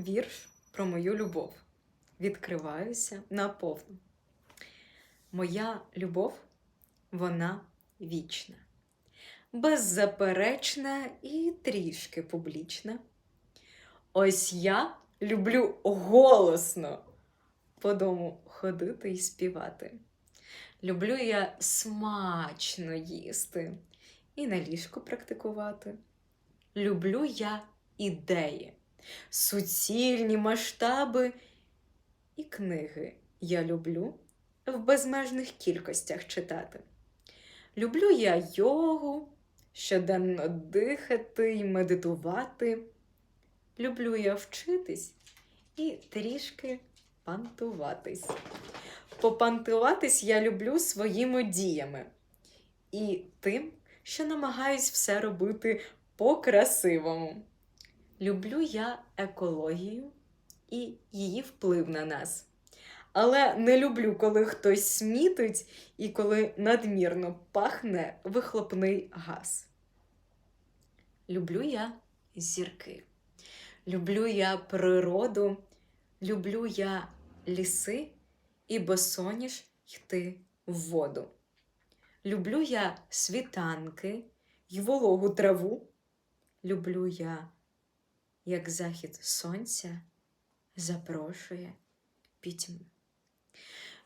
Вірш про мою любов. Відкриваюся наповну. Моя любов, вона вічна, беззаперечна і трішки публічна. Ось я люблю голосно по дому ходити і співати. Люблю я смачно їсти і на ліжку практикувати. Люблю я ідеї, суцільні масштаби і книги я люблю в безмежних кількостях читати. Люблю я йогу, щоденно дихати і медитувати. Люблю я вчитись і трішки пантуватись. Попантуватись я люблю своїми діями і тим, що намагаюсь все робити по-красивому. Люблю я екологію і її вплив на нас. Але не люблю, коли хтось смітить і коли надмірно пахне вихлопний газ. Люблю я зірки. Люблю я природу, люблю я ліси і босоніж йти в воду. Люблю я світанки й вологу траву. Люблю я, як захід сонця запрошує пітьму.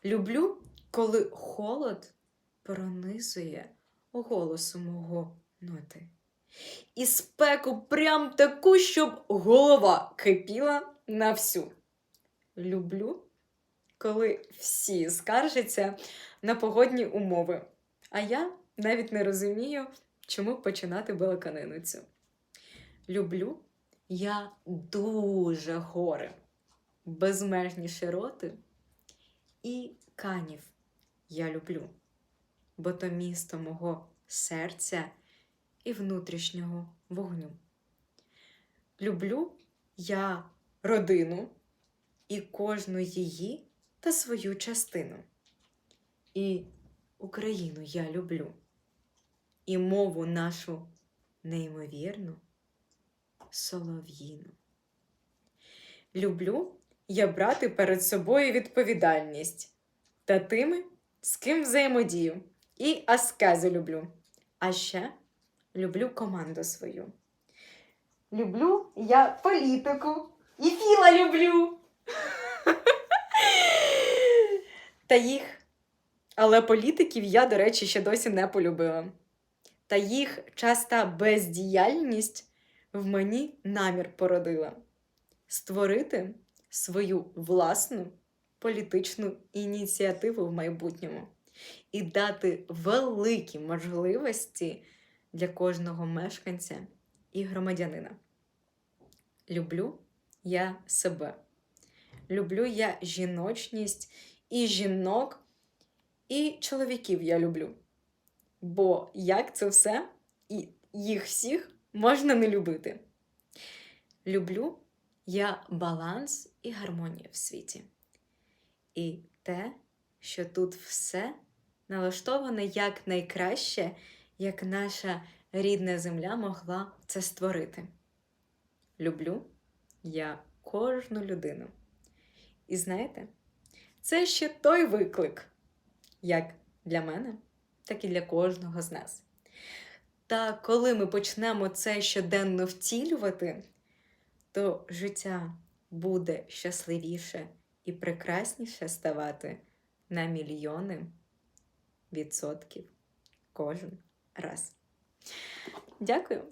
Люблю, коли холод пронизує голосу мого ноти. І спеку прям таку, щоб голова кипіла на всю. Люблю, коли всі скаржаться на погодні умови. А я навіть не розумію, чому починати балаканину цю. Люблю я дуже гори, безмежні широти і канів я люблю, бо то місто мого серця і внутрішнього вогню. Люблю я родину і кожну її та свою частину. І Україну я люблю, і мову нашу неймовірну солов'їну. Люблю я брати перед собою відповідальність та тими, з ким взаємодію. І аскезу люблю. А ще люблю команду свою. Люблю я політику і філа люблю. Та їх. Але політиків я, до речі, ще досі не полюбила. Та їх часта бездіяльність в мені намір породила створити свою власну політичну ініціативу в майбутньому і дати великі можливості для кожного мешканця і громадянина. Люблю я себе. Люблю я жіночність і жінок, і чоловіків я люблю. Бо як це все і їх всіх можна не любити. Люблю я баланс і гармонію в світі. І те, що тут все налаштоване як найкраще, як наша рідна земля могла це створити. Люблю я кожну людину. І знаєте, це ще той виклик, як для мене, так і для кожного з нас. Та коли ми почнемо це щоденно втілювати, то життя буде щасливіше і прекрасніше ставати на мільйони відсотків кожен раз. Дякую.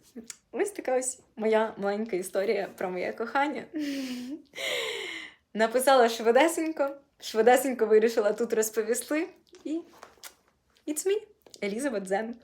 Ось така ось моя маленька історія про моє кохання. Написала швидесенько, швидесенько вирішила тут розповісти. І it's me, Елізабет Зен.